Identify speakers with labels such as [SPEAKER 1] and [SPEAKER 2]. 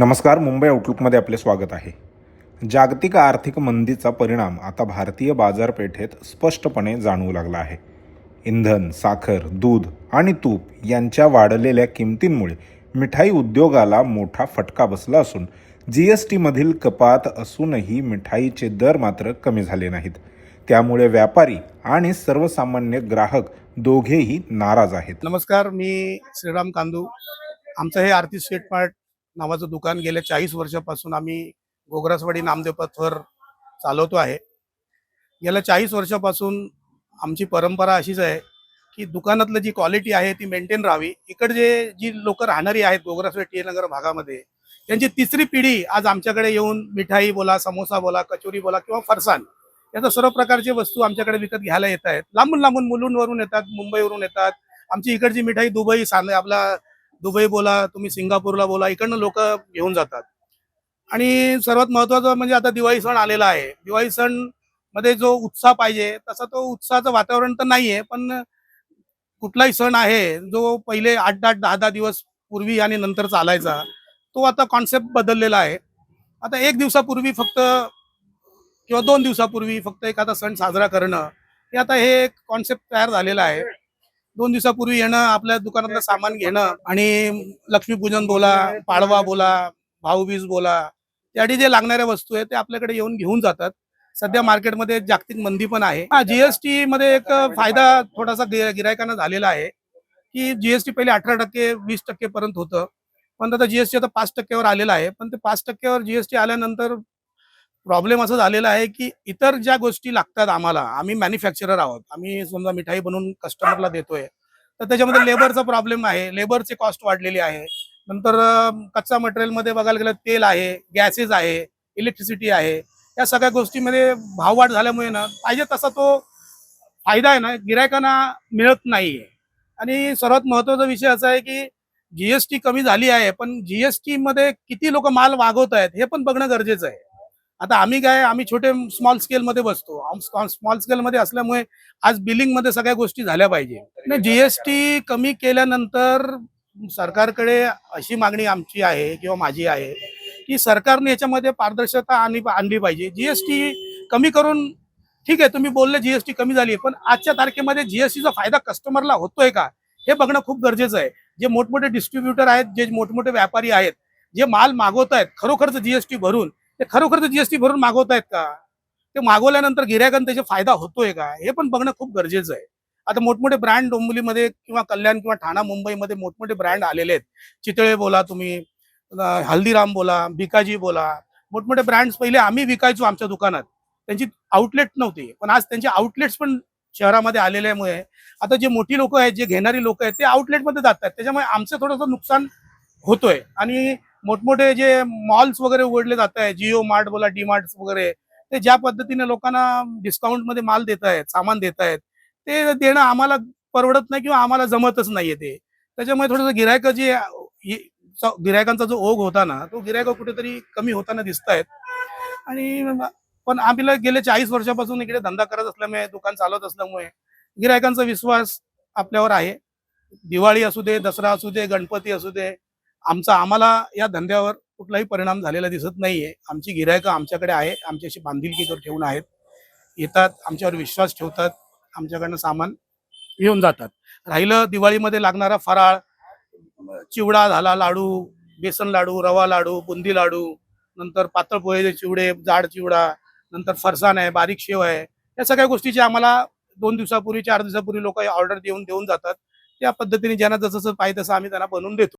[SPEAKER 1] नमस्कार मुंबई आउटलुकमध्ये आपले स्वागत आहे. जागतिक आर्थिक मंदीचा परिणाम आता भारतीय बाजारपेठेत स्पष्टपणे जाणवू लागला आहे. इंधन साखर दूध आणि तूप यांच्या वाढलेल्या किमतींमुळे मिठाई उद्योगाला मोठा फटका बसला असून जी एस टीमधील कपात असूनही मिठाईचे दर मात्र कमी झाले नाहीत. त्यामुळे व्यापारी आणि सर्वसामान्य ग्राहक दोघेही नाराज आहेत.
[SPEAKER 2] नमस्कार मी श्रीराम कांदू. आमचं हे आरती स्वीट मार्ट नावाचं दुकान गेल्या चाळीस वर्षापासून आम्ही गोगरासवाडी नामदेव पथवर चालवतो आहे. गेल्या चाळीस वर्षापासून आमची परंपरा अशीच आहे की दुकानातलं जी क्वालिटी आहे ती मेंटेन राहावी. इकडचे जी लोक राहणारी आहेत गोगरासवाडी टी नगर भागामध्ये त्यांची तिसरी पिढी आज आमच्याकडे येऊन मिठाई बोला समोसा बोला कचोरी बोला किंवा फरसाण याचा सर्व प्रकारचे वस्तू आमच्याकडे विकत घ्यायला येत आहेत. लांबून लांबून मुलूंवरून येतात मुंबईवरून येतात. आमची इकडची मिठाई दुबई सान आपला दुबई बोला तुम्ही सिंगापूरला बोला इकडनं लोक घेऊन जातात. आणि सर्वात महत्वाचं म्हणजे आता दिवाळी सण आलेला आहे. दिवाळी सणमध्ये जो उत्साह पाहिजे तसा तो उत्साहाचं वातावरण तर नाहीये पण कुठलाही सण आहे जो पहिले आठ आठ दहा दहा दिवस पूर्वी आणि नंतर चालायचा तो आता कॉन्सेप्ट बदललेला आहे. आता एक दिवसापूर्वी फक्त किंवा दोन दिवसापूर्वी फक्त एखादा सण साजरा करणं हे आता हे एक कॉन्सेप्ट तयार झालेला आहे. दोन दिवसापूर्वी येणं आपल्या दुकानातलं सामान घेणं आणि लक्ष्मीपूजन बोला पाडवा बोला भाऊबीज बोला त्यासाठी जे लागणाऱ्या वस्तू आहेत ते आपल्याकडे येऊन घेऊन जातात. सध्या मार्केटमध्ये जागतिक मंदी पण आहे. हा जीएसटी मध्ये एक फायदा थोडासा गिरायकांना झालेला आहे की जीएसटी पहिले अठरा टक्के वीस टक्के पर्यंत होतं. पण आता जीएसटी आता पाच टक्क्यावर आलेला आहे. पण ते पाच टक्क्यावर जीएसटी आल्यानंतर प्रॉब्लेम असं झालेला आहे की इतर ज्या गोष्टी लागतात आम्हाला आम्ही मॅन्युफॅक्चरर आहोत आम्ही समजा मिठाई बनवून कस्टमरला देतोय तर त्याच्यामध्ये लेबरचा प्रॉब्लेम आहे लेबरची कॉस्ट वाढलेली आहे. नंतर कच्चा मटेरियलमध्ये बघायला गेलं तेल आहे गॅसेस आहे इलेक्ट्रिसिटी आहे. या सगळ्या गोष्टीमध्ये भाववाढ झाल्यामुळे ना पाहिजे तसा तो फायदा आहे ना गिरायकांना मिळत नाहीये. आणि सर्वात महत्त्वाचा विषय असा आहे की जीएसटी कमी झाली आहे पण जीएसटी मध्ये किती लोक माल वागवत आहेत हे पण बघणं गरजेचं आहे. आता आम्ही काय आम्ही छोटे स्मॉल स्केलमध्ये बसतो. स्मॉल स्केलमध्ये असल्यामुळे आज बिलिंगमध्ये सगळ्या गोष्टी झाल्या पाहिजे. नाही जीएसटी कमी केल्यानंतर सरकारकडे अशी मागणी आमची आहे किंवा माझी आहे की सरकारने याच्यामध्ये पारदर्शकता आणली आणली पाहिजे. जीएसटी कमी करून ठीक आहे तुम्ही बोलले जीएसटी कमी झाली पण आजच्या तारखेमध्ये जीएसटीचा फायदा कस्टमरला होतोय का? हे बघणं खूप गरजेचं आहे. जे मोठमोठे डिस्ट्रीब्युटर आहेत जे मोठमोठे व्यापारी आहेत जे माल मागवत आहेत खरोखरच जीएसटी भरून ते खरोखर ते जीएसटी भरून मागवतायत का? ते मागवल्यानंतर गिरायकांना त्याचा फायदा होतोय का? हे पण बघणं खूप गरजेचं आहे. आता मोठमोठे ब्रँड डोंबिवलीमध्ये किंवा कल्याण किंवा ठाणा मुंबईमध्ये मोठमोठे ब्रँड आलेले आहेत. चितळे बोला तुम्ही हल्दीराम बोला भिकाजी बोला. मोठमोठे ब्रँड्स पहिले आम्ही विकायचो आमच्या दुकानात. त्यांची आउटलेट नव्हती. पण आज त्यांचे आउटलेट्स पण शहरामध्ये आलेल्यामुळे आता जे मोठी लोक आहेत जे घेणारी लोक आहेत ते आउटलेटमध्ये जात आहेत त्याच्यामुळे आमचं थोडंसं नुकसान होतोय. आणि मोठमोठे जे मॉल्स वगैरे उघडले जात आहेत जिओ मार्ट बोला डी मार्ट वगैरे ते ज्या पद्धतीने लोकांना डिस्काउंटमध्ये माल देत आहेत सामान देत आहेत ते देणं आम्हाला परवडत नाही किंवा आम्हाला जमतच नाहीये ते. त्याच्यामुळे थोडंसं गिरायक जे गिरायकांचा जो ओघ होता ना तो गिरायक कुठेतरी कमी होताना दिसत आहेत. आणि पण आम्ही गेले चाळीस वर्षापासून इकडे धंदा करत असल्यामुळे दुकान चालवत असल्यामुळे गिरायकांचा विश्वास आपल्यावर आहे. दिवाळी असू दे दसरा असू दे गणपती असू दे आमचा आम्हाला या धंद्यावर कुठलाही परिणाम झालेला दिसत नाहीये. आमची गिरायकं आमच्याकडे आहे आमच्याशी बांधिलकी जर ठेवून आहेत. येतात आमच्यावर विश्वास ठेवतात. आमच्याकडनं सामान घेऊन जातात. राहिलं दिवाळीमध्ये लागणारा फराळ चिवडा झाला लाडू बेसन लाडू रवा लाडू बुंदी लाडू नंतर पातळ पोहे चिवडे जाड चिवडा नंतर फरसाण आहे बारीक शेव आहे. या सगळ्या गोष्टीची आम्हाला दोन दिवसापूर्वी चार दिवसापूर्वी लोक ऑर्डर देऊन देऊन जातात. त्या पद्धतीने ज्यांना जसं जसं पाहिजे तसं आम्ही त्यांना बनवून देतो.